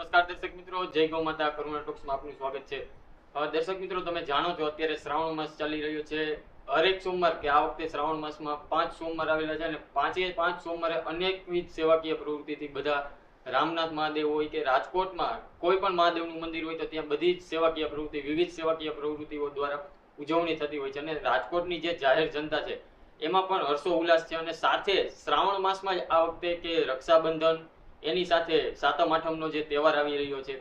નમસ્કાર દર્શક મિત્રો, જય ગૌ માતા કરુણા ટોક્સમાં આપનું સ્વાગત છે. દર્શક મિત્રો, તમે જાણો છો અત્યારે શ્રાવણ માસ ચાલી રહ્યો છે. હરેક સોમવાર કે આ વખતે શ્રાવણ માસમાં પાંચ સોમવાર આવેલા છે અને પાંચે પાંચ સોમવારે અનેકવિધ સેવાકીય પ્રવૃત્તિથી બધા રામનાથ મહાદેવ હોય કે રાજકોટમાં કોઈ પણ મહાદેવનું મંદિર હોય તો ત્યાં બધી જ સેવાકીય પ્રવૃત્તિ, વિવિધ સેવાકીય પ્રવૃત્તિઓ દ્વારા ઉજવણી થતી હોય છે અને રાજકોટની જે જાહેર જનતા છે, એમાં પણ હર્ષો ઉલ્લાસ છે અને સાથે શ્રાવણ માસમાં જ આ વખતે કે રક્ષાબંધન એની સાથે સાતમ, આઠમનો જે તહેવાર આવી રહ્યો છે,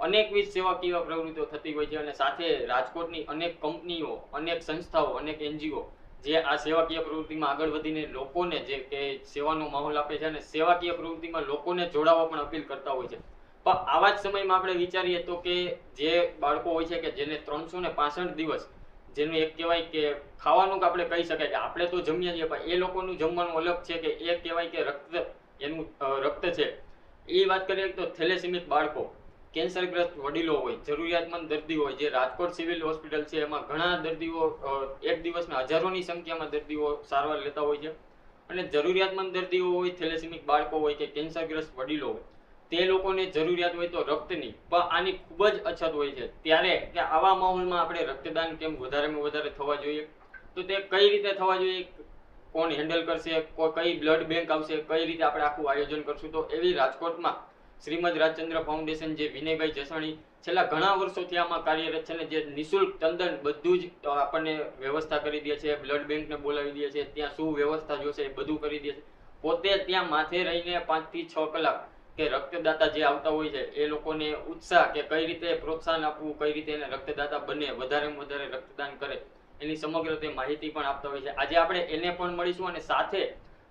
અનેકવિધ સેવાકીય પ્રવૃત્તિઓ થતી હોય છે અને સાથે રાજકોટની અનેક કંપનીઓ, અનેક સંસ્થાઓ, અનેક એનજીઓ જે આ સેવાકીય પ્રવૃત્તિમાં આગળ વધીને લોકોને જે કે સેવાનો માહોલ આપે છે અને સેવાકીય પ્રવૃત્તિમાં લોકોને જોડાવા પણ અપીલ કરતા હોય છે. પણ આવા જ સમયમાં આપણે વિચારીએ તો કે જે બાળકો હોય છે કે જેને ત્રણસો ને પાસઠ દિવસ, જેનું એક કહેવાય કે ખાવાનું આપણે કહી શકાય કે આપણે તો જમીએ છીએ, પણ એ લોકોનું જમવાનું અલગ છે કે એ કહેવાય કે રક્ત એનું રક્ત છે. એ વાત કરીએ તો થેલેસીમિક બાળકો, કેન્સરગ્રસ્ત વડીલો હોય, જરૂરિયાતમંદ દર્દી હોય, જે રાજકોટ સિવિલ હોસ્પિટલ છે, એમાં ઘણા દર્દીઓ એક દિવસમાં હજારોની સંખ્યામાં દર્દીઓ સારવાર લેતા હોય છે. અને જરૂરિયાતમંદ દર્દીઓ હોય, થેલેસીમિક બાળકો હોય કે કેન્સરગ્રસ્ત વડીલો હોય, તે લોકોને જરૂરિયાત હોય તો રક્તની, પણ આની ખૂબ જ અછત હોય છે. ત્યારે કે આવા માહોલમાં આપણે રક્તદાન કેમ વધારેમાં વધારે થવા જોઈએ? તો તે કઈ રીતે થવા જોઈએ? કોણ હેન્ડલ કરશે કઈ બ્લડ બેંક આવશે, કઈ રીતે આપણે આખું આયોજન કરશું, તો એવી રાજકોટમાં શ્રીમદ રાજચંદ્ર ફાઉન્ડેશન જે વિનયભાઈ જસાણી છેલ્લા ઘણા વર્ષોથી આમાં કાર્યરત છે ને જે નિઃશુલ્ક તંદન બધું જ આપણને વ્યવસ્થા કરી દે છે બ્લડ બેંકને બોલાવી દે છે, ત્યાં શું વ્યવસ્થા જોશે એ બધું કરી દે છે. પોતે ત્યાં માથે રહીને પાંચથી છ કલાક કે રક્તદાતા જે આવતા હોય છે, એ લોકોને ઉત્સાહ કે કઈ રીતે પ્રોત્સાહન આપવું, કઈ રીતે એને રક્તદાતા બને, વધારેમાં વધારે રક્તદાન કરે એની સમગ્ર તે માહિતી પણ આપતા હોય છે. આજે આપણે એને પણ મળીશું અને સાથે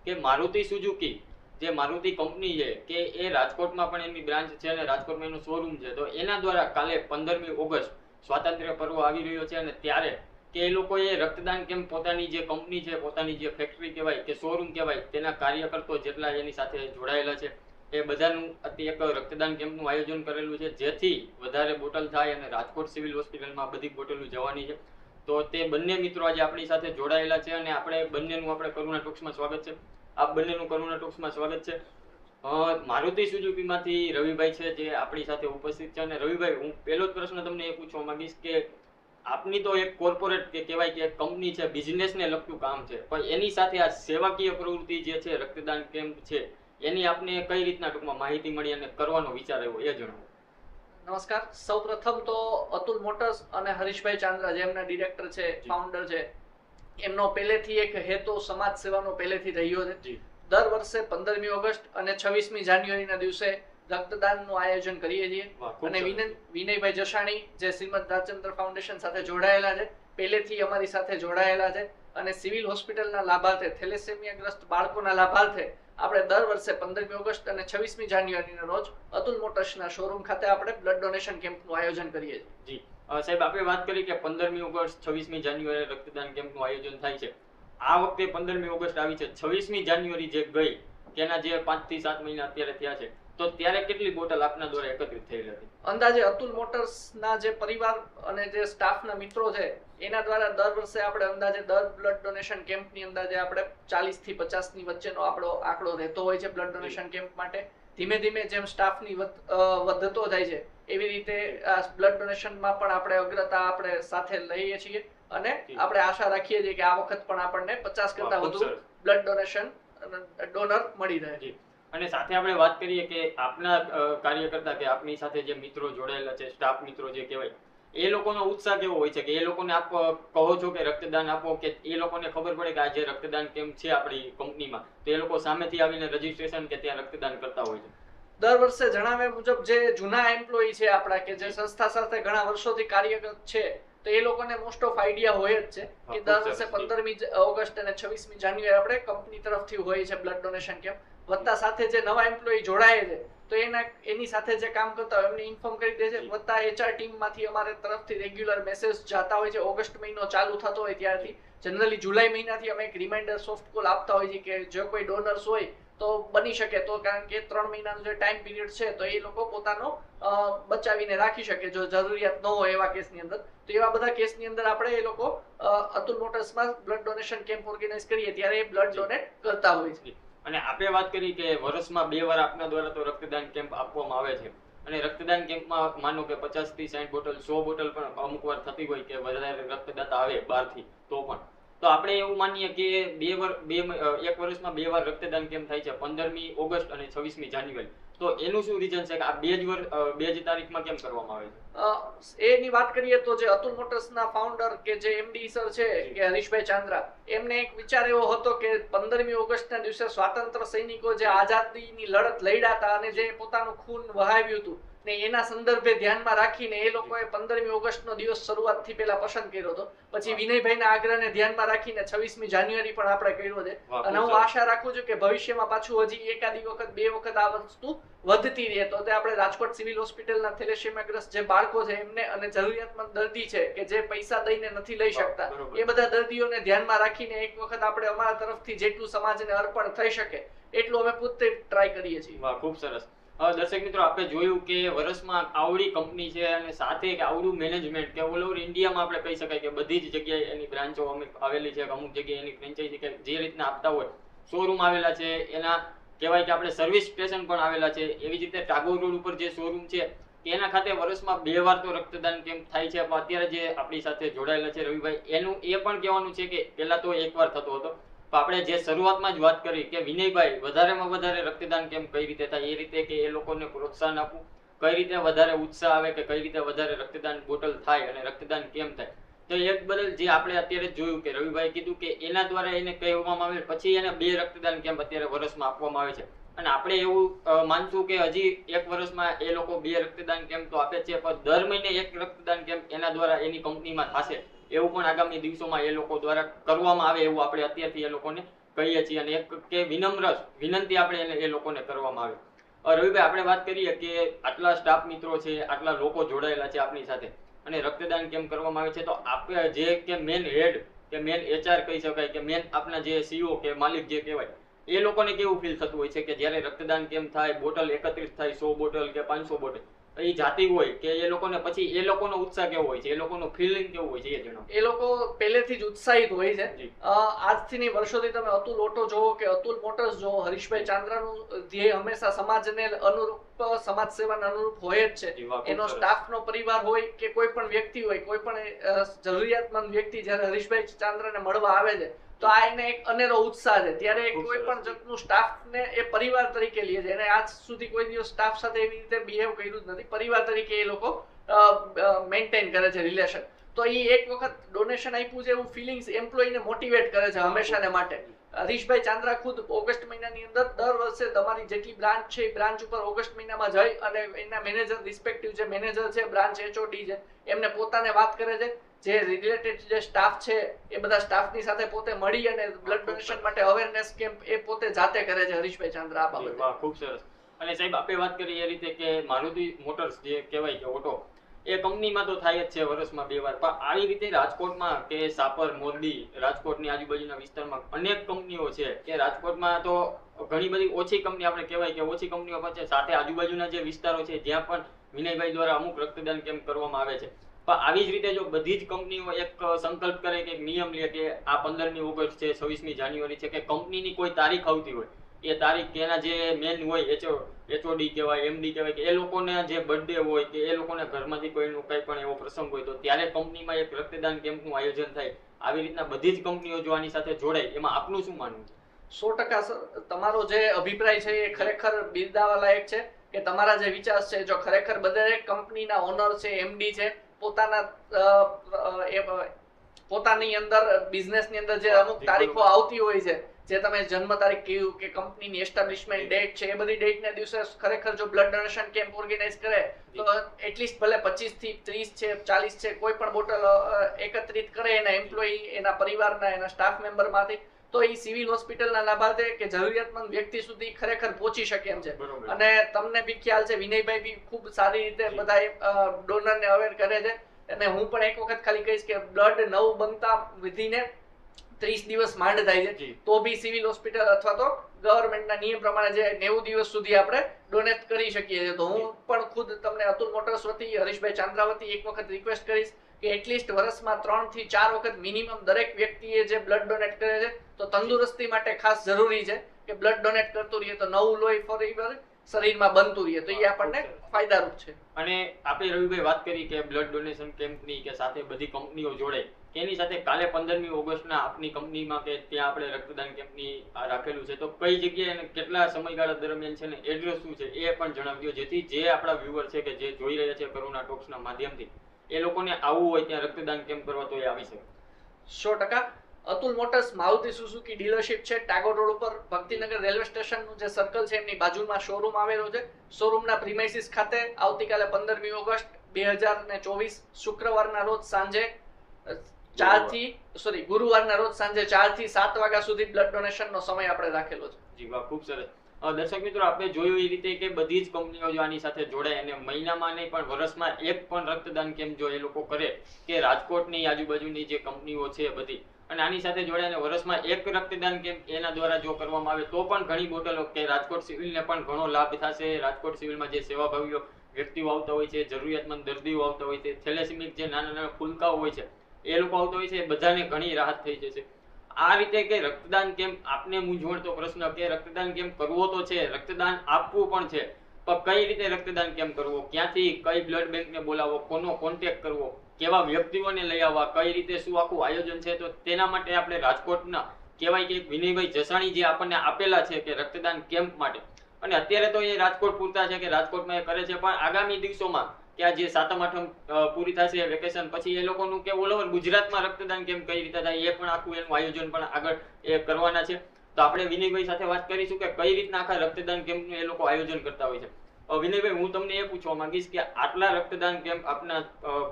કે મારુતિ સુઝુકી, જે મારુતિ કંપની છે, કે એ રાજકોટમાં પણ એની બ્રાન્ચ છે અને રાજકોટમાં એનું શોરૂમ છે, તો એના દ્વારા કાલે પંદરમી ઓગસ્ટ સ્વાતંત્ર્ય પર્વ આવી રહ્યો છે અને ત્યારે કે એ લોકોએ રક્તદાન કેમ પોતાની જે કંપની છે, પોતાની જે ફેક્ટરી કહેવાય કે શોરૂમ કહેવાય, તેના કાર્યકર્તો જેટલા એની સાથે જોડાયેલા છે, એ બધાનું એક રક્તદાન કેમ્પનું આયોજન કરેલું છે, જેથી વધારે બોટલ થાય અને રાજકોટ સિવિલ હોસ્પિટલમાં બધી બોટલો જવાની છે. તો તે બંને મિત્રો આજે આપણી સાથે જોડાયેલા છે અને આપણે બંનેનું આપણે કરુણા ટોક્સમાં સ્વાગત છે. આપ બંનેનું કરુણા ટોક્સમાં સ્વાગત છે. મારુતિ સુઝુકીમાંથી રવિભાઈ છે જે આપણી સાથે ઉપસ્થિત છે અને રવિભાઈ, હું પહેલો જ પ્રશ્ન તમને એ પૂછવા માંગીશ કે આપની તો એક કોર્પોરેટ કે કહેવાય કે કંપની છે, બિઝનેસને લગતું કામ છે, પણ એની સાથે આ સેવાકીય પ્રવૃત્તિ જે છે, રક્તદાન કેમ્પ છે, એની આપને કઈ રીતના ટૂંકમાં માહિતી મળી અને કરવાનો વિચાર આવ્યો એ જણાવો. નમસ્કાર. સૌપ્રથમ તો અતુલ મોટર્સ અને હરીશભાઈ ચાંદ્રા જે એમના ડિરેક્ટર છે ફાઉન્ડર છે એમનો પહેલેથી એક હેતુ સમાજ સેવાનો પહેલેથી રહ્યો છે. દર વર્ષે પંદરમી ઓગસ્ટ અને છવ્વીસમી જાન્યુઆરીના દિવસે રક્તદાનનું આયોજન કરીએ છીએ. અને વિનય વિનયભાઈ જસાણી જે શ્રીમદ રાજચંદ્ર ફાઉન્ડેશન સાથે જોડાયેલા છે પહેલેથી અમારી સાથે જોડાયેલા છે. અને સિવિલ હોસ્પિટલના લાભાર્થે થેલેસેમિયાગ્રસ્ત બાળકોના લાભાર્થે આપણે દર વર્ષે પંદરમી ઓગસ્ટ અને છવ્વીસમી જાન્યુઆરીના રોજ અતુલ મોટર્સના શોરૂમ ખાતે આપણે બ્લડ ડોનેશન કેમ્પનું આયોજન કરીએ છીએ. જી. સાહેબ આપણે વાત કરી કે પંદરમી ઓગસ્ટ છવ્વીસમી જાન્યુઆરી રક્તદાન કેમ્પનું આયોજન થાય છે. આ વખતે પંદરમી ઓગસ્ટ આવી છે. છવ્વીસમી જાન્યુઆરી જે ગઈ તેના જે પાંચથી સાત મહિના અત્યારે થયા છે તો ત્યારે કેટલી બોટલ આપના દ્વારા એકત્રિત થયેલી હતી? અંદાજે અતુલ મોટર્સના જે પરિવાર અને જે સ્ટાફના મિત્રો છે એના દ્વારા દર વર્ષે આપણે અંદાજે દર બ્લડ ડોનેશન કેમ્પની અંદાજે આપણે ચાલીસથી પચાસની વચ્ચેનો આપણો આંકડો રહેતો હોય છે બ્લડ ડોનેશન કેમ્પ માટે. ધીમે ધીમે જેમ સ્ટાફની વધતો જાય છે એવી રીતે બ્લડ ડોનેશનમાં પણ આપણે અગ્રતા આપણે સાથે લઈએ છીએ અને આપણે આશા રાખીએ છીએ કે આ વખત પણ આપણને પચાસ કરતા વધુ બ્લડ ડોનેશન ડોનર મળી રહે. અને સાથે આપણે વાત કરીએ કે આપના કાર્ય કાર્યકર્તા કે આપની સાથે જે મિત્રો જોડાયેલા છે સ્ટાફ મિત્રો જે કહેવાય એ લોકોનો ઉત્સાહ કેવો હોય છે કે એ લોકોને આપ કહો છો કે રક્તદાન આપો કે એ લોકોને ખબર પડે કે આ જે રક્તદાન કેમ્પ છે આપણી કંપનીમાં તો એ લોકો સામેથી આવીને રજીસ્ટ્રેશન કે ત્યાં રક્તદાન કરતા હોય છે. દર વર્ષે જણાવ્યા મુજબ જે જૂના એમ્પ્લોયી છે આપણા કે જે સંસ્થા સાથે ઘણા વર્ષોથી કાર્યરત છે તો એ લોકોને મોસ્ટ ઓફ આઈડિયા હોય જ છે કે દર વર્ષે પંદરમી ઓગસ્ટ અને છવ્વીસમી જાન્યુઆરી આપણે કંપની તરફથી હોય છે બ્લડ ડોનેશન કેમ્પ વત્તા સાથે જે નવા એમ્પ્લોયી જોડાય છે તો એના એની સાથે જે કામ કરતા હોય એમને ઇન્ફોર્મ કરી દે છે. વત્તા એચઆર ટીમમાંથી અમારે તરફથી રેગ્યુલર મેસેજ જાતા હોય છે. ઓગસ્ટ મહિનો ચાલુ થતો હોય ત્યારથી. જનરલી જુલાઈ મહિનાથી અમે એક રિમાઇન્ડર સોફ્ટ કોલ આપતા હોય છે કે જો કોઈ ડોનર્સ હોય તો બની શકે. તો કારણ કે ત્રણ મહિનાનો જે ટાઈમ પીરિયડ છે તો એ લોકો પોતાનો બચાવીને રાખી શકે જો જરૂરિયાત ન હોય એવા કેસની અંદર. તો એવા બધા કેસની અંદર આપણે એ લોકો અતુલ મોટર્સમાં બ્લડ ડોનેશન કેમ્પ ઓર્ગેનાઇઝ કરીએ ત્યારે એ બ્લડ ડોનેટ કરતા હોય છે. અને આપણે વાત કરી કે વર્ષમાં બે વાર આપના દ્વારા તો રક્તદાન કેમ્પ આપવામાં આવે છે. અને રક્તદાન કેમ્પમાં માનો કે પચાસથી સાઠ બોટલ, સો બોટલ પણ અમુક વાર થતી હોય કે વધારે રક્તદાતા આવે બહારથી, તો પણ. તો આપણે એવું માનીએ કે બે વર બે એક વર્ષમાં બે વાર રક્તદાન કેમ થાય છે? પંદરમી ઓગસ્ટ અને છવ્વીસમી જાન્યુઆરી. તો એનું શું રીઝન છે કે આ બે જ વર બે જ તારીખમાં કેમ કરવામાં આવે છે? એની વાત કરીએ તો જે અતુલ મોટર્સના ફાઉન્ડર કે જે એમડી સર છે કે હરીશભાઈ ચાંદ્રા એમને એક વિચાર એવો હતો કે પંદરમી ઓગસ્ટના દિવસે સ્વાતંત્ર્ય સૈનિકો જે આઝાદીની લડત લડ્યા હતા અને જે પોતાનું ખૂન વહાવ્યું હતું ને એના સંદર્ભે ધ્યાનમાં રાખીને એ લોકોએ પંદરમી ઓગસ્ટનો દિવસ શરૂઆતથી પહેલા પસંદ કર્યો હતો. પછી વિનયભાઈના આગ્રહને ધ્યાનમાં રાખીને છવ્વીસમી જાન્યુઆરી પણ આપણે કર્યો છે. અને હું આશા રાખું છું કે ભવિષ્યમાં પાછું હજી એકાદી વખત બે વખત આ વસ્તુ વધતી રહે. તો આપણે રાજકોટ સિવિલ હોસ્પિટલના થેલેસેમિયાગ્રસ્ત જે બાળકો છે એમને અને જરૂરિયાતમંદ દર્દી છે કે જે પૈસા દઈને નથી લઈ શકતા એ બધા દર્દીઓને ધ્યાનમાં રાખીને એક વખત આપણે અમારા તરફથી જેટલું સમાજને અર્પણ થઈ શકે એટલું અમે પોતે ટ્રાય કરીએ છીએ. વાહ ખૂબ સરસ. દર્શક મિત્રો, આપણે જોયું કે વર્ષમાં આવડી કંપની છે અને સાથે કે આવડું મેનેજમેન્ટ કે ઓલ ઓવર ઇન્ડિયામાં આપણે કહી શકાય કે બધી જ જગ્યાએ એની બ્રાન્ચો અમે આવેલી છે, અમુક જગ્યાએ એની ફ્રેન્ચાઇઝી કે જે રીતના આપતા હોય શોરૂમ આવેલા છે, એના કહેવાય કે આપણે સર્વિસ સ્ટેશન પણ આવેલા છે, એવી જ રીતે ટાગોર રોડ ઉપર જે શોરૂમ છે એના ખાતે વર્ષમાં બે વાર તો રક્તદાન કેમ્પ થાય છે અત્યારે જે આપણી સાથે જોડાયેલા છે રવિભાઈ, એનું એ પણ કહેવાનું છે કે પહેલા તો એકવાર થતો હતો તો આપણે જે શરૂઆતમાં જ વાત કરી કે વિનયભાઈ વધારેમાં વધારે રક્તદાન કેમ કઈ રીતે થાય? એ રીતે કે એ લોકોને પ્રોત્સાહન આપવું. કઈ રીતે વધારે ઉત્સાહ આવે કે કઈ રીતે વધારે રક્તદાન બોટલ થાય અને રક્તદાન કેમ થાય? તો એક બદલ જે આપણે અત્યારે જોયું કે રવિભાઈ કીધું કે એના દ્વારા એને કહેવામાં આવે પછી એને બે રક્તદાન કેમ્પ અત્યારે વર્ષમાં આપવામાં આવે છે. અને આપણે એવું માનશું કે હજી એક વર્ષમાં એ લોકો બે રક્તદાન કેમ્પ તો આપે છે, પણ દર મહિને એક રક્તદાન કેમ્પ એના દ્વારા એની કંપનીમાં થશે. એવું પણ આગામી દિવસોમાં એ લોકો દ્વારા કરવામાં આવે એવું આપણે અત્યારથી એ લોકોને કહીએ છીએ અને એક કે વિનમ્ર વિનંતી આપણે એ લોકોને કરવામાં આવે. રવિભાઈ, આપણે વાત કરીએ કે આટલા સ્ટાફ મિત્રો છે, આટલા લોકો જોડાયેલા છે આપણી સાથે અને રક્તદાન કેમ કરવામાં આવે છે? તો આપણે જે કે મેન હેડ કે મેન એચઆર કહી શકાય, કે મેન આપણા જે સીઓ કે માલિક જે કહેવાય, એ લોકોને કેવું ફીલ થતું હોય છે કે જ્યારે રક્તદાન કેમ થાય, બોટલ એકત્રિત થાય, સો બોટલ કે પાંચસો બોટલ? એ જાતિ હોય કે એ લોકોને પછી એ લોકોનો ઉત્સાહ કેવો હોય છે? એ લોકોનું ફિલિંગ કેવું હોય છે એ જણાવો. એ લોકો પહેલેથી જ ઉત્સાહિત હોય છે. આજથી ની વર્ષોથી તમે અતુલ ઓટો જોવો કે અતુલ મોટર્સ જોવો હરીશભાઈ ચાંદ્રાનું ધ્યેય હંમેશા સમાજને અનુરૂપ સમાજ સેવાને અનુરૂપ હોય જ છે. એનો. સ્ટાફનો પરિવાર હોય કે કોઈ પણ વ્યક્તિ હોય કોઈ પણ જરૂરિયાતમંદ વ્યક્તિ જ્યારે હરીશભાઈ ચાંદ્રાને મળવા આવે છે તો આ એને એક અનેરો ઉત્સાહ છે. ત્યારે કોઈ. પણ જગનું સ્ટાફને એ પરિવાર તરીકે લે છે. એને આજ સુધી કોઈ દિવસ સ્ટાફ સાથે એવી રીતે બિહેવ કર્યું જ નથી. પરિવાર તરીકે એ લોકો મેન્ટેન કરે છે રિલેશન તો એ એક વખત ડોનેશન આપ્યું છે એવું ફિલિંગ્સ એમ્પ્લોયને મોટિવેટ કરે છે હંમેશાને માટે. હરીશભાઈ ચાંદ્રા ખુદ ઓગસ્ટ મહિનાની અંદર દર વર્ષે તમારી જેટલી બ્રાન્ચ છે એ બ્રાન્ચ ઉપર ઓગસ્ટ મહિનામાં જઈ અને એના મેનેજર રિસ્પેક્ટિવ જે મેનેજર છે બ્રાન્ચ એચઓડી છે એમને પોતાને વાત કરે છે. જે રિલેટેડ જે સ્ટાફ છે એ બધા સ્ટાફની સાથે પોતે મળી અને બ્લડ ડોનેશન માટે અવેરનેસ કેમ્પ એ પોતે જાતે કરે છે હરીશભાઈ ચાંદ્રા આ બાબતે. ખૂબ સરસ. અને સાહેબ આપણે વાત કરી એ રીતે કે મારુતિ મોટર્સ જે કહેવાય કે ઓટો એ કંપનીમાં તો થાય જ છે વર્ષમાં બે વાર. પણ આવી રીતે રાજકોટમાં કે સાપર મોરબી રાજકોટની આજુબાજુના વિસ્તારમાં અનેક કંપનીઓ છે કે રાજકોટમાં તો ઘણી બધી ઓછી કંપની આપણે કહેવાય કે ઓછી કંપનીઓ પણ છે. સાથે આજુબાજુના જે વિસ્તારો છે જ્યાં પણ વિનયભાઈ દ્વારા અમુક રક્તદાન કેમ્પ કરવામાં આવે છે. પણ આવી જ રીતે જો બધી જ કંપનીઓ એક સંકલ્પ કરે કે નિયમ લે કે આ પંદરમી ઓગસ્ટ છે, છવ્વીસમી જાન્યુઆરી છે, કે કંપનીની કોઈ તારીખ આવતી હોય, એ તારીખ એના જે મેન હોય, એચઓ, એચઓડી કહેવાય, એમડી કહેવાય, કે એ લોકોને જે બર્થડે હોય, કે એ લોકોને ઘરમાંથી કોઈનું કંઈ પણ એવો પ્રસંગ હોય, તો ત્યારે કંપનીમાં એક રક્તદાન કેમ્પનું આયોજન થાય. આવી રીતના બધી જ કંપનીઓ જો આની સાથે જોડાય, એમાં આપનું શું માનવું સો ટકા તમારો જે અભિપ્રાય છે એ ખરેખર બિરદાવા લાયક છે, કે તમારા જે વિચાર છે, જો ખરેખર બધા કંપનીના ઓનર છે એમડી છે પોતાના પોતાની અંદર બિઝનેસની અંદર જે અમુક તારીખો આવતી હોય છે જે તમે જન્મ તારીખ કહ્યું કે કંપનીની એસ્ટાબ્લિશમેન્ટ ડેટ છે એ બધી ડેટના દિવસે ખરેખર જો બ્લડ ડોનેશન કેમ્પ ઓર્ગેનાઇઝ કરે તો એટલીસ્ટ ભલે પચીસથી ત્રીસ છે ચાલીસ છે કોઈ પણ બોટલ એકત્રિત કરે એના એમ્પ્લોયી એના પરિવારના એના સ્ટાફ મેમ્બરમાંથી તો એ સિવિલ હોસ્પિટલના લાભાર્થે કે જરૂરિયાતમંદ વ્યક્તિ સુધી ખરેખર પહોંચી શકે એમ છે. અને તમને બી ખ્યાલ છે વિનયભાઈ બી ખૂબ સારી રીતે. બધા ડોનરને અવેર કરે છે. અને હું પણ એક વખત ખાલી કહીશ કે બ્લડ નવું બનતા વિધિને ત્રીસ દિવસ માંડ થાય છે. તો બી સિવિલ હોસ્પિટલ અથવા તો ગવર્મેન્ટના નિયમ પ્રમાણે જે નેવું દિવસ સુધી આપણે ડોનેટ કરી શકીએ છીએ. તો હું પણ ખુદ તમને અતુલ મોટર્સ વતી હરીશભાઈ ચાંદ્રા વતી એક વખત રિક્વેસ્ટ કરીશ કે એટલીસ્ટ વર્ષમાં ત્રણથી ચાર વખત મિનિમમ દરેક વ્યક્તિએ જે બ્લડ ડોનેટ કરે છે તો તંદુરસ્તી માટે ખાસ જરૂરી છે કે બ્લડ ડોનેટ કરતું રહીએ તો નવું લોહી ફરી શરીરમાં બનતું રહીએ તો એ આપણને ફાયદારૂપ છે. અને આપણે રવિભાઈ વાત કરી કે બ્લડ ડોનેશન કેમ્પની કે સાથે બધી કંપનીઓ જોડે એની સાથે કાલે પંદરમી ઓગસ્ટના આપની કંપનીમાં કે ત્યાં આપણે રક્તદાન કેમ્પની રાખેલું છે તો કઈ જગ્યાએ અને કેટલા સમયગાળા દરમિયાન છે ને એડ્રેસ શું છે એ પણ જણાવજો જેથી જે આપણા વ્યુઅર છે કે જે જોઈ રહ્યા છે કરુણા ટોક્સના માધ્યમથી એ લોકોને આવવું હોય ત્યાં રક્તદાન કેમ્પ કરવા તો એ આવી શકે. સો ટકા. Atul Motors, Maruti Suzuki dealership છે. ટાગોર રોડ ઉપર ભક્તિનગર રેલવે સ્ટેશનનું જે સર્કલ છે, એમની બાજુમાં શોરૂમ આવેલો છે. શોરૂમના પ્રિમાઇસીસ ખાતે આવતીકાલે પંદરમી ઓગસ્ટ બે હજાર ને ચોવીસ શુક્રવારના રોજ સાંજે ચારથી સોરી ગુરુવારના રોજ સાંજે ચારથી સાત વાગ્યા સુધી બ્લડ ડોનેશનનો સમય આપણે રાખેલો છે. જી, વાહ, ખૂબ સરસ. દર્શક મિત્રો, આપણે જોયું એ રીતે કે બધી જ કંપનીઓ જો આની સાથે જોડાય અને મહિનામાં નહીં, પણ વર્ષમાં એક પણ રક્તદાન કેમ જો એ લોકો કરે, કે રાજકોટની આજુબાજુની જે કંપનીઓ છે બધી અને આની સાથે જોડાઈને વર્ષમાં એક રક્તદાન કેમ્પ એના દ્વારા જો કરવામાં આવે તો પણ ઘણી બોટલો કે રાજકોટ સિવિલને પણ ઘણો લાભ થશે. રાજકોટ સિવિલમાં જે સેવાભાવીઓ વ્યક્તિઓ આવતા હોય છે, જરૂરિયાતમંદ દર્દીઓ આવતા હોય છે, થેલેસિમિક જે નાના નાના ફૂલકાઓ હોય છે, એ લોકો આવતા હોય છે બધાને ઘણી રાહત થઈ જશે. આ રીતે કે રક્તદાન કેમ્પ આપને મૂંઝવણતો પ્રશ્ન કે રક્તદાન કેમ્પ કરવો તો છે, રક્તદાન આપવું પણ છે, પણ કઈ રીતે રક્તદાન કેમ્પ કરવો? ક્યાંથી, કઈ બ્લડ બેંકને બોલાવો? કોનો કોન્ટેક્ટ કરવો? કેવા વ્યક્તિઓને લઈ આવવા, કઈ રીતે શું આખું આયોજન છે, તો તેના માટે આપણે રાજકોટના કહેવાય કે વિનયભાઈ જસાણી જે આપણને આપેલા છે કે રક્તદાન કેમ્પ માટે. અને અત્યારે તો એ રાજકોટ પૂરતા છે કે રાજકોટમાં એ કરે છે, પણ આગામી દિવસોમાં કે આ જે સાતમ આઠમ પૂરી થશે વેકેશન પછી એ લોકોનું કે ઓલ ઓવર ગુજરાતમાં રક્તદાન કેમ્પ કઈ રીતે થાય, એ પણ આખું એનું આયોજન પણ આગળ એ કરવાના છે. તો આપણે વિનયભાઈ સાથે વાત કરીશું કે કઈ રીતના આખા રક્તદાન કેમ્પનું એ લોકો આયોજન કરતા હોય છે. વિનયભાઈ હું તમને એ પૂછવા માંગીશ કે આટલા રક્તદાન કેમ્પ આપના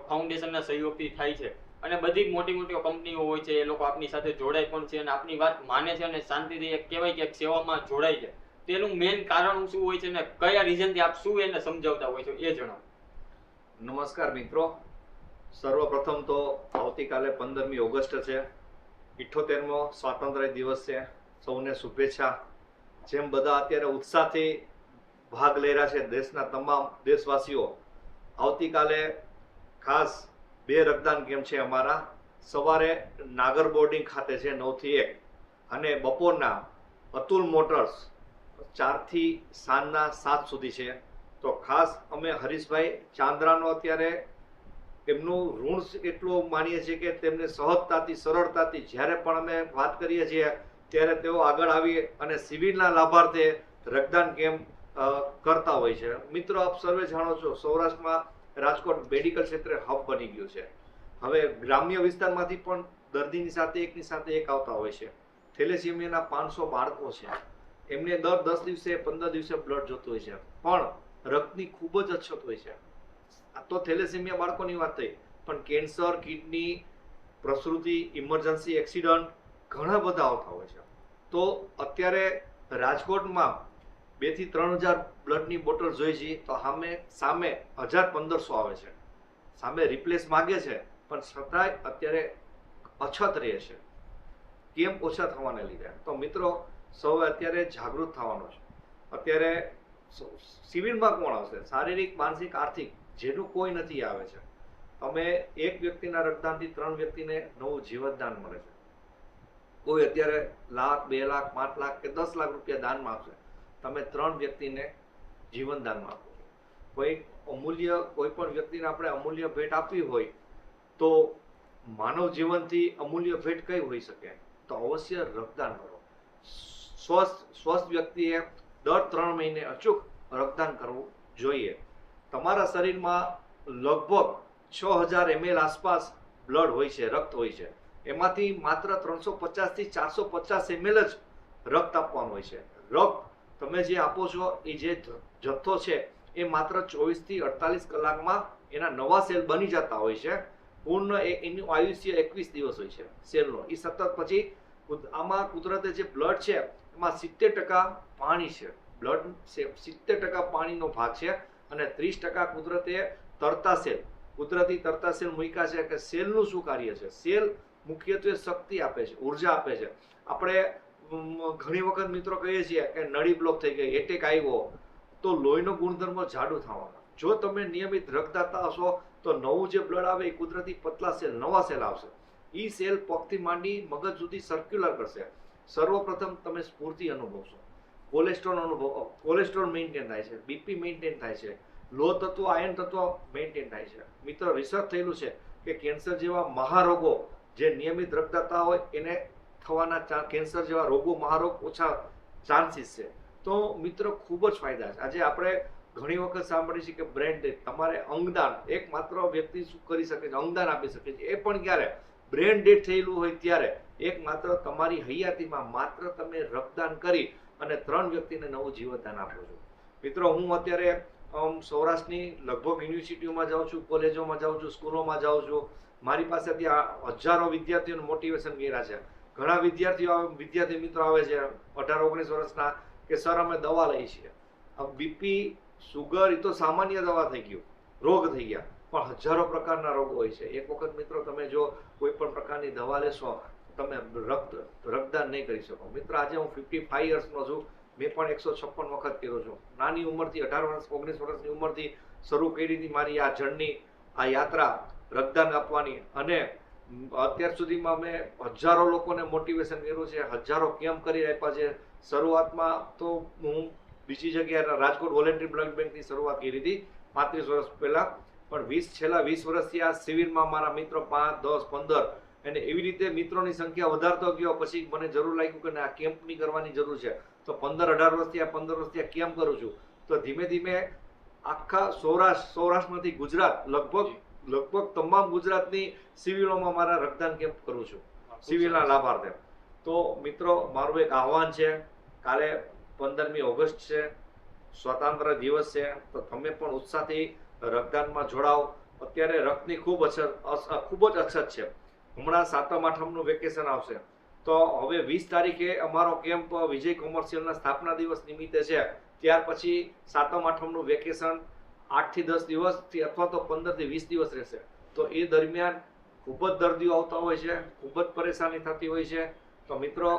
ફાઉન્ડેશનના સહયોગથી થાય છે? અને બધી મોટી મોટી કંપનીઓ હોય છે, એ લોકો આપની સાથે જોડાય પણ છે અને આપની વાત માને છે અને શાંતિથી એક કહેવાય કે એક સેવામાં જોડાય છે તેનું મેઇન કારણ શું હોય છે અને કયા રીઝનથી આપ શું એને સમજાવતા હોય છો એ જણાવો. નમસ્કાર મિત્રો. સર્વપ્રથમ તો આવતીકાલે પંદરમી ઓગસ્ટ છે. ઇઠ્ઠોતેરમો સ્વાતંત્ર્ય દિવસ છે. સૌને શુભેચ્છા. જેમ બધા અત્યારે ઉત્સાહથી ભાગ લઈ રહ્યા છે દેશના તમામ દેશવાસીઓ. આવતીકાલે ખાસ બે રક્તદાન કેમ્પ છે અમારા. સવારે નાગર બોર્ડિંગ ખાતે છે નવથી એક. અને બપોરના અતુલ મોટર્સ ચારથી સાંજના સાત સુધી છે. તો ખાસ અમે હરીશભાઈ ચાંદ્રાનો અત્યારે એમનું ઋણ એટલું માનીએ છીએ કે તેમને સહજતાથી, સરળતાથી જ્યારે પણ અમે વાત કરીએ છીએ, ત્યારે તેઓ આગળ આવી અને સિવિલના લાભાર્થે રક્તદાન કેમ્પ કરતા હોય છે. મિત્રો, આપ સર્વે જાણો છો, સૌરાષ્ટ્રમાં રાજકોટ મેડિકલ ક્ષેત્રે હબ બની ગયું છે. હવે ગ્રામ્ય વિસ્તારમાંથી પણ દર્દીની સાથે એકની સાથે એક આવતા હોય છે. થેલેસેમિયાના પાંચસો બાળકો છે. એમને દર દસ દિવસે, પંદર દિવસે બ્લડ જોતું હોય છે. પણ રક્તની ખૂબ જ અછત હોય છે. આ તો થેલેસેમિયા બાળકોની વાત થઈ. પણ કેન્સર, કિડની, પ્રસૃતિ, ઇમરજન્સી, એક્સિડન્ટ ઘણા બધા આવતા હોય છે. તો અત્યારે રાજકોટમાં બેથી ત્રણ હજાર બ્લડની બોટલ જોઈ છે, તો સામે સામે હજાર પંદરસો આવે છે. સામે રિપ્લેસ માગે છે, પણ છતાંય અત્યારે અછત રહે છે. કેમ ઓછા થવાને લીધે? તો મિત્રો, સૌએ અત્યારે જાગૃત થવાનો છે. અત્યારે સ- સિવિલમાં કોણ આવશે? શારીરિક, માનસિક, આર્થિક, જેનું કોઈ નથી આવે છે. તમે એક વ્યક્તિના રક્તદાનથી ત્રણ વ્યક્તિને નવું જીવનદાન મળે છે. કોઈ અત્યારે લાખ, બે લાખ, પાંચ લાખ કે દસ લાખ રૂપિયા દાનમાં આપશે. તમે ત્રણ વ્યક્તિને જીવનદાનમાં આપો. કોઈ અમૂલ્ય, કોઈ પણ વ્યક્તિને આપણે અમૂલ્ય ભેટ આપવી હોય, તો માનવ જીવનથી અમૂલ્ય ભેટ કઈ હોઈ શકે? તો અવશ્ય રક્તદાન કરો. સ્વસ્થ સ્વસ્થ વ્યક્તિએ દર ત્રણ મહિને અચૂક રક્તદાન કરવું જોઈએ. તમારા શરીરમાં લગભગ છ હજાર એમએલ આસપાસ બ્લડ હોય છે, રક્ત હોય છે. એમાંથી માત્ર ત્રણસો પચાસથી ચારસો પચાસ એમએલ જ રક્ત આપવાનું હોય છે. રક્ત તમે જે આપો છો, એ જે જથ્થો છે, એ માત્ર ચોવીસથી અડતાલીસ કલાકમાં એના નવા સેલ બની જતા હોય છે. પૂર્ણ એનું આયુષ્ય એકવીસ દિવસ હોય છે સેલનો. એ સતત પછી આમાં કુદરતે જે બ્લડ છે, એમાં સિત્તેર ટકા પાણી છે. બ્લડ સિત્તેર ટકા પાણીનો ભાગ છે અને ત્રીસ ટકા કુદરતે તરતા સેલ. કુદરતી તરતા સેલ મૂક્યા છે કે સેલનું શું કાર્ય છે? સેલ મુખ્યત્વે શક્તિ આપે છે, ઊર્જા આપે છે. આપણે ઘણી વખત મિત્રો કહીએ છીએ કે નળી બ્લોક થઈ ગઈ એટેક આવ્યો, તો લોહીનો ગુણધર્મ જાડુ થવાનો. જો તમે નિયમિત રક્તદાતા હશો, તો નવું જે બ્લડ આવે એ કુદરતી પતલા સેલ નવા સેલ આવશે. એ સેલ પગથી માંડી મગજ સુધી સર્ક્યુલર કરશે. સર્વપ્રથમ તમે સ્ફૂર્તિ અનુભવશો. કોલેસ્ટ્રોલ અનુભવ કોલેસ્ટ્રોલ મેન્ટેન થાય છે બીપી મેન્ટેન થાય છે, લો તત્વ આયન તત્વ મેન્ટેન થાય છે. મિત્રો રિસર્ચ થયેલું છે કે કેન્સર જેવા મહારોગો જે નિયમિત રક્તદાતા હોય, એને થવાના કેન્સર જેવા રોગો, મહારોગ ઓછા ચાન્સીસ છે. તો મિત્રો, ખૂબ જ ફાયદા છે. આજે આપણે ઘણી વખત સાંભળીએ છીએ કે બ્રેન ડેથ તમારે અંગદાન, એકમાત્ર વ્યક્તિ શું કરી શકે છે? અંગદાન આપી શકે છે. એ પણ ક્યારે? બ્રેન ડેથ થયેલું હોય ત્યારે એકમાત્ર તમારી હૈયાતીમાં માત્ર તમે રક્તદાન કરી અને ત્રણ વ્યક્તિને નવું જીવનદાન આપો છો. મિત્રો, હું અત્યારે સૌરાષ્ટ્રની લગભગ યુનિવર્સિટીઓમાં જાઉં છું, કોલેજોમાં જાઉં છું, સ્કૂલોમાં જાઉં છું. મારી પાસે ત્યાં હજારો વિદ્યાર્થીઓને મોટિવેશન કર્યા છે. ઘણા વિદ્યાર્થીઓ વિદ્યાર્થી મિત્રો આવે છે, અઢાર, ઓગણીસ વર્ષના, કે સર, અમે દવા લઈ છીએ. બીપી સુગર એ તો સામાન્ય દવા થઈ ગયું, રોગ થઈ ગયા. પણ હજારો પ્રકારના રોગો હોય છે. એક વખત મિત્રો તમે જો કોઈ પણ પ્રકારની દવા લેશો, તમે રક્ત, રક્તદાન નહીં કરી શકો. મિત્ર, આજે હું ફિફ્ટી ફાઈવ યર્સનો છું. મેં પણ એકસો છપ્પન વખત કર્યો છું. નાની ઉંમરથી, અઢાર વર્ષ, ઓગણીસ વર્ષની ઉંમરથી શરૂ કરી હતી મારી આ જર્ની, આ યાત્રા, રક્તદાન આપવાની. અને અત્યાર સુધીમાં મેં હજારો લોકોને મોટિવેશન કર્યું છે, હજારો કેમ્પ કરી આપ્યા છે. શરૂઆતમાં તો હું બીજી જગ્યાએ રાજકોટ વોલેન્ટરી બ્લડ બેંકની શરૂઆત કરી હતી, પાંત્રીસ વર્ષ પહેલાં. પણ વીસ, છેલ્લા વીસ વર્ષથી આ શિબિરમાં મારા મિત્રો પાંચ, દસ, પંદર અને એવી રીતે મિત્રોની સંખ્યા વધારતો ગયો. પછી મને જરૂર લાગ્યું કે આ કેમ્પની કરવાની જરૂર છે. તો પંદર, અઢાર વર્ષથી આ પંદર વર્ષથી આ કેમ્પ કરું છું. તો ધીમે ધીમે આખા સૌરાષ્ટ્ર, સૌરાષ્ટ્રમાંથી ગુજરાત લગભગ લગભગ તમામ ગુજરાતની સિવિલોમાં મારા રક્તદાન કેમ્પ કરું છું. સિવિલના લાભાર્થે. તો મિત્રો મારું એક આહવાન છે કાલે પંદરમી ઓગસ્ટ છે સ્વતંત્ર દિવસ છે તો તમે પણ ઉત્સાહથી રક્તદાનમાં જોડાઓ. અત્યારે રક્તની ખૂબ અછત ખૂબ જ અછત છે. હમણાં સાતમ આઠમનું વેકેશન આવશે. તો હવે વીસ તારીખે અમારો કેમ્પ વિજય કોમર્શિયલના સ્થાપના દિવસ નિમિત્તે છે. ત્યાર પછી સાતમ આઠમનું વેકેશન આઠથી દસ દિવસથી અથવા તો પંદરથી વીસ દિવસ રહેશે. તો એ દરમિયાન ખૂબ જ દર્દીઓ આવતા હોય છે, ખૂબ જ પરેશાની થતી હોય છે. તો મિત્રો,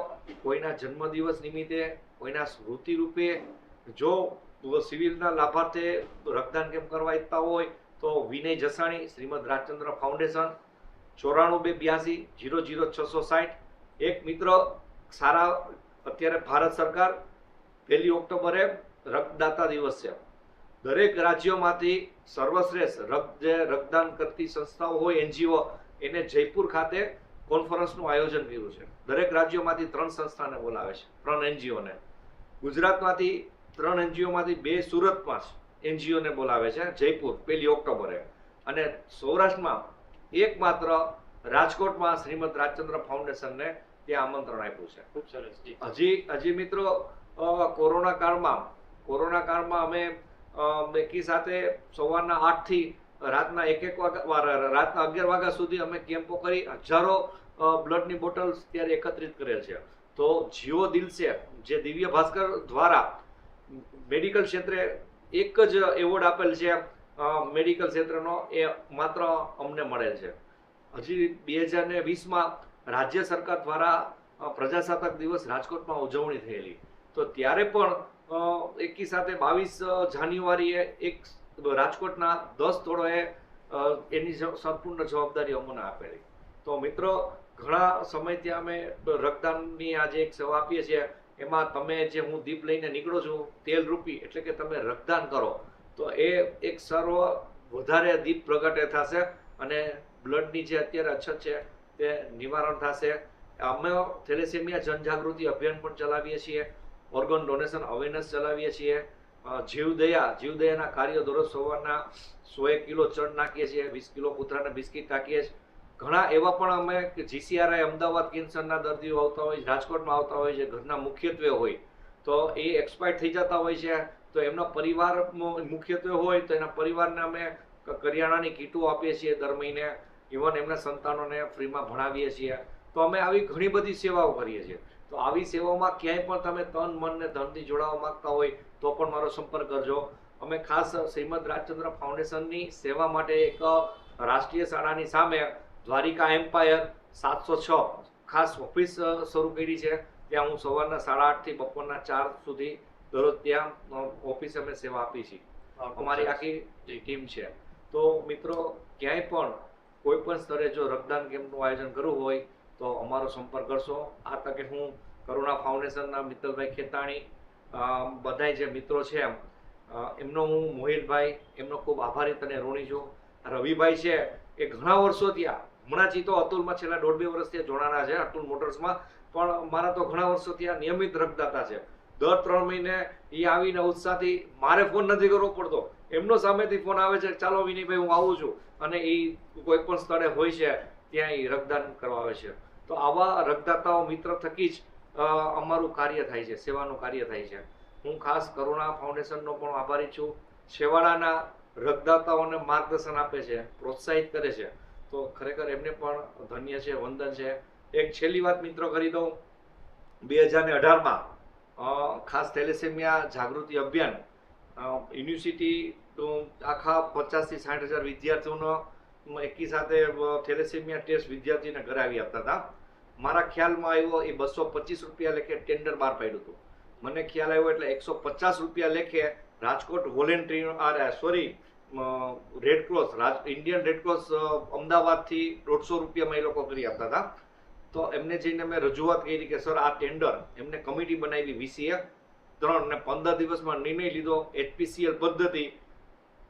કોઈના જન્મદિવસ નિમિત્તે, કોઈના સ્મૃતિ રૂપે જો સિવિલના લાભાર્થે રક્તદાન કેમ્પ કરવા ઈચ્છતા હોય, તો વિનય જસાણી, શ્રીમદ રાજચંદ્ર ફાઉન્ડેશન, ચોરાણું બે બ્યાસી, જીરો જીરો છસો સાઠ. એક મિત્ર, સારા, અત્યારે ભારત સરકાર, પહેલી ઓક્ટોબરે રક્તદાતા દિવસ છે. દરેક રાજ્યોમાંથી સર્વશ્રેષ્ઠ રક્ત જે રક્તદાન કરતી સંસ્થાઓ હોય એનજીઓ એને જયપુર ખાતે કોન્ફરન્સનું આયોજન કર્યું છે. દરેક રાજ્યોમાંથી ત્રણ સંસ્થાને બોલાવે છે ત્રણ એનજીઓને. ગુજરાતમાંથી ત્રણ એનજીઓમાંથી બે સુરતમાં જ એનજીઓને બોલાવે છે જયપુર પહેલી ઓક્ટોબરે. અને સૌરાષ્ટ્રમાં એકમાત્ર રાજકોટમાં શ્રીમદ રાજચંદ્ર ફાઉન્ડેશનને ત્યાં આમંત્રણ આપ્યું છે. ખૂબ સરસ. હજી હજી મિત્રો કોરોના કાળમાં કોરોના કાળમાં અમે બેકી સાથે સવારના આઠથી રાતના એક એક વાગ્યા રાતના અગિયાર વાગ્યા સુધી અમે કેમ્પો કરી, હજારો બ્લડની બોટલ્સ ત્યારે એકત્રિત કરેલ છે. તો જીઓ દિલ છે, જે દિવ્ય ભાસ્કર દ્વારા મેડિકલ ક્ષેત્રે એક જ એવોર્ડ આપેલ છે મેડિકલ ક્ષેત્રનો, એ માત્ર અમને મળેલ છે. હજી બે હજાર ને વીસમાં રાજ્ય સરકાર દ્વારા પ્રજાસત્તાક દિવસ રાજકોટમાં ઉજવણી થયેલી. તો ત્યારે પણ એકી સાથે બાવીસ જાન્યુઆરીએ એક રાજકોટના દસ તોડોએ એની સંપૂર્ણ જવાબદારી અમને આપેલી. તો મિત્રો, ઘણા સમયથી અમે રક્તદાનની આજે એક સેવા આપીએ છીએ, એમાં તમે જે હું દીપ લઈને નીકળો છું, તેલ રૂપી, એટલે કે તમે રક્તદાન કરો, તો એ એક સર્વ વધારે દીપ પ્રગટે થશે અને બ્લડની જે અત્યારે અછત છે, તે નિવારણ થશે. અમે થેલેસેમિયા જનજાગૃતિ અભિયાન પણ ચલાવીએ છીએ. ઓર્ગન ડોનેશન અવેરનેસ ચલાવીએ છીએ. જીવદયા, જીવદયાના કાર્યો દરરોજ સવારના સો એક કિલો ચણ નાખીએ છીએ, વીસ કિલો કૂતરાને બિસ્કિટ નાખીએ છીએ. ઘણા એવા પણ અમે જીસીઆરઆઈ અમદાવાદ કેન્સરના દર્દીઓ આવતા હોય રાજકોટમાં આવતા હોય છે, ઘરના મુખ્યત્વે હોય. તો એ એક્સપાયર થઈ જતા હોય છે. તો એમના પરિવાર મુખ્યત્વે હોય તો એના પરિવારને અમે કરિયાણાની કીટો આપીએ છીએ દર મહિને. ઇવન એમના સંતાનોને ફ્રીમાં ભણાવીએ છીએ. તો અમે આવી ઘણી બધી સેવાઓ કરીએ છીએ. તો આવી સેવાઓમાં ક્યાંય પણ તમે તન મન ને ધનથી જોડાવા માંગતા હોય તો પણ મારો સંપર્ક કરજો. અમે ખાસ શ્રીમદ રાજચંદ્ર ફાઉન્ડેશનની સેવા માટે એક રાષ્ટ્રીય શાળાની સામે દ્વારિકા એમ્પાયર સાતસો છ ખાસ ઓફિસ શરૂ કરી છે. ત્યાં હું સવારના સાડા આઠથી બપોરના ચાર સુધી દરરોજ ત્યાં ઓફિસે અમે સેવા આપી છીએ. અમારી. આખી ટીમ છે. તો મિત્રો ક્યાંય પણ કોઈ પણ સ્તરે જો રક્તદાન કેમ્પનું આયોજન કરવું હોય તો અમારો સંપર્ક કરશો. આ તકે હું કરુણા ફાઉન્ડેશનના મિત્તલભાઈ ખેતાણી બધાય જે મિત્રો છે એમ એમનો હું મોહિતભાઈ એમનો ખૂબ આભારી તને ઋણી છું. રવિભાઈ છે એ ઘણા વર્ષો ત્યાં હમણાં જ તો અતુલમાં છેલ્લા દોઢ બે વર્ષથી જોડાણા છે અતુલ મોટર્સમાં. પણ મારા તો ઘણા વર્ષો ત્યાં નિયમિત રક્તદાતા છે. દર ત્રણ મહિને એ આવીને ઉત્સાહથી મારે ફોન નથી કરવો પડતો. એમનો સામેથી ફોન આવે છે, ચાલો વિનયભાઈ, હું આવું છું. અને એ કોઈ પણ સ્થળે હોય છે, ત્યાં એ રક્તદાન કરવા આવે છે. તો આવા રક્તદાતાઓ મિત્ર થકી જ અમારું કાર્ય થાય છે, સેવાનું કાર્ય થાય છે. હું ખાસ કરુણા ફાઉન્ડેશનનો પણ આભારી છું. છેવાડાના રક્તદાતાઓને માર્ગદર્શન આપે છે, પ્રોત્સાહિત કરે છે. તો ખરેખર એમને પણ ધન્ય છે, વંદન છે. એક છેલ્લી વાત મિત્રો કરી દઉં. બે હજાર ને અઢારમાં ખાસ થેલેસેમિયા જાગૃતિ અભિયાન યુનિવર્સિટી આખા પચાસથી સાઠ હજાર વિદ્યાર્થીઓનો એકી સાથે થેલેસેમિયા ટેસ્ટ વિદ્યાર્થીને ઘરે આવી આપતા હતા. મારા ખ્યાલમાં આવ્યો, એ બસો પચીસ રૂપિયા લેખે ટેન્ડર બહાર પાડ્યું હતું. મને ખ્યાલ આવ્યો એટલે એકસો પચાસ રૂપિયા લેખે Rajkot voluntary sorry red cross રાજ ઇન્ડિયન રેડ ક્રોસ અમદાવાદથી દોઢસો રૂપિયામાં એ લોકો કરી આપતા હતા. તો એમને જઈને મેં રજૂઆત કરી કે, સર, આ ટેન્ડર એમને કમિટી બનાવી, વીસીએ ત્રણ ને પંદર દિવસમાં નિર્ણય લીધો એચપીસીએલ પદ્ધતિ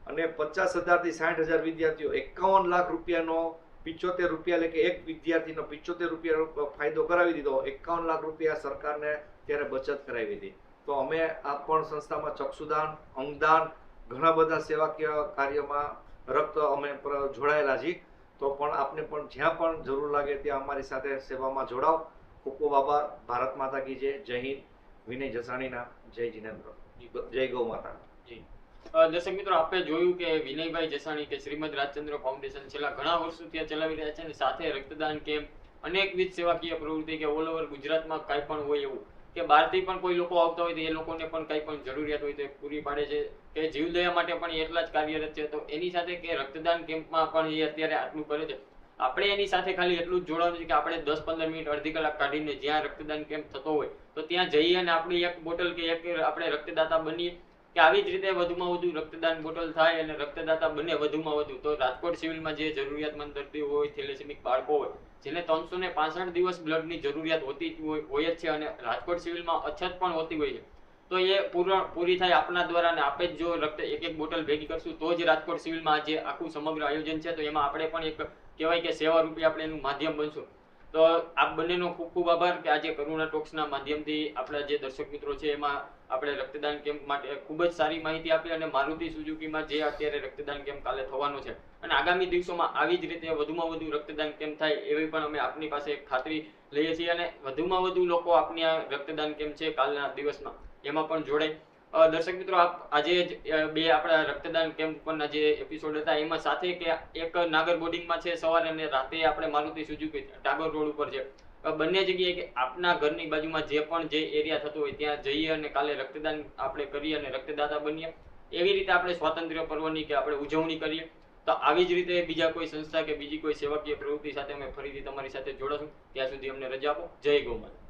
અને પચાસ હજારથી સાઠ હજાર વિદ્યાર્થીઓ એકાવન લાખ રૂપિયાનો પિચોતેર રૂપિયા એટલે કે એક વિદ્યાર્થીનો પિચોતેર રૂપિયાનો ફાયદો કરાવી દીધો. એકાવન લાખ રૂપિયા સરકારને ત્યારે બચત કરાવી હતી. તો અમે આ પણ સંસ્થામાં ચક્ષુદાન અંગદાન ઘણા બધા સેવાકીય કાર્યમાં રક્ત અમે જોડાયેલા છીએ તો પણ આપને પણ જ્યાં પણ જરૂર લાગે ત્યાં અમારી સાથે સેવામાં જોડાવ. ખૂબ ખૂબ આભાર. ભારત માતા કી જય. જય હિન્દ. વિનય જસાણીના. જય જીનેન્દ્ર. જય ગૌ માતા. અ, દર્શક મિત્રો આપણે જોયું કે વિનયભાઈ જસાણી કે શ્રીમદ રાજચંદ્ર ફાઉન્ડેશન છેલ્લા ઘણા વર્ષો ત્યાં ચલાવી રહ્યા છે અને સાથે રક્તદાન કેમ્પ અનેકવિધ સેવાકીય પ્રવૃત્તિ કે ઓલ ઓવર ગુજરાતમાં કાંઈ પણ હોય એવું કે બહારથી પણ કોઈ લોકો આવતા હોય તો એ લોકોને પણ કાંઈ પણ જરૂરિયાત હોય તો પૂરી પાડે છે કે જીવદયા માટે પણ એટલા જ કાર્યરત છે. તો એની સાથે કે રક્તદાન કેમ્પમાં પણ એ અત્યારે આટલું કરે છે. આપણે એની સાથે ખાલી એટલું જ જોડાવાનું છે કે આપણે દસ પંદર મિનિટ અડધી કલાક કાઢીને જ્યાં રક્તદાન કેમ્પ થતો હોય તો ત્યાં જઈએ અને આપણી એક બોટલ કે એક આપણે રક્તદાતા બનીએ કે આવી જ રીતે વધુમાં વધુ રક્તદાન બોટલ થાય અને રક્તદાતા બને વધુમાં વધુ. તો રાજકોટ સિવિલમાં જે જરૂરિયાતમંદ દર્દીઓ હોય, થેલેસેમિક બાળકો હોય, જેને ત્રણસો ને પાસઠ દિવસ બ્લડની જરૂરિયાત હોતી હોય હોય જ છે અને રાજકોટ સિવિલમાં અછત પણ હોતી હોય છે. તો એ પૂર્ણ પૂરી થાય આપના દ્વારા અને આપણે જ જો રક્ત એક એક બોટલ ભેગી કરશું, તો જ રાજકોટ સિવિલમાં જે આખું સમગ્ર આયોજન છે, તો એમાં આપણે પણ એક કહેવાય કે સેવા રૂપે આપણે એનું માધ્યમ બનશું. તો આપ બંનેનો ખૂબ ખૂબ આભાર કે આજે કરુણા ટોક્સના માધ્યમથી આપણા જે દર્શક મિત્રો છે એમાં આપણે રક્તદાન કેમ્પ માટે ખૂબ જ સારી માહિતી આપી અને મારુતિ સુઝુકીમાં જે અત્યારે રક્તદાન કેમ્પ કાલે થવાનો છે. અને આગામી દિવસોમાં આવી જ રીતે વધુમાં વધુ રક્તદાન કેમ્પ થાય એવી પણ અમે આપની પાસે ખાતરી લઈએ છીએ અને વધુમાં વધુ લોકો આપની આ રક્તદાન કેમ્પ છે કાલના દિવસમાં. એમાં પણ જોડાય. દર્શક મિત્રો, આપ આજે બે આપણા રક્તદાન કેમ્પ પરના જે એપિસોડ હતા, એમાં સાથે કે એક નાગર બોર્ડિંગમાં છે, સવારે અને રાતે આપણે મારુતિ સુઝુકી ટાગોર રોડ ઉપર છે. બંને જગ્યાએ કે આપના ઘરની બાજુમાં જે પણ જે એરિયા થતો હોય, ત્યાં જઈએ અને કાલે રક્તદાન આપણે કરીએ અને રક્તદાતા બનીએ. એવી રીતે આપણે સ્વાતંત્ર્ય પર્વની કે આપણે ઉજવણી કરીએ. તો આવી જ રીતે બીજા કોઈ સંસ્થા કે બીજી કોઈ સેવાકીય પ્રવૃત્તિ સાથે અમે ફરીથી તમારી સાથે જોડાશું. ત્યાં સુધી અમને રજા આપો. જય ગૌ માતા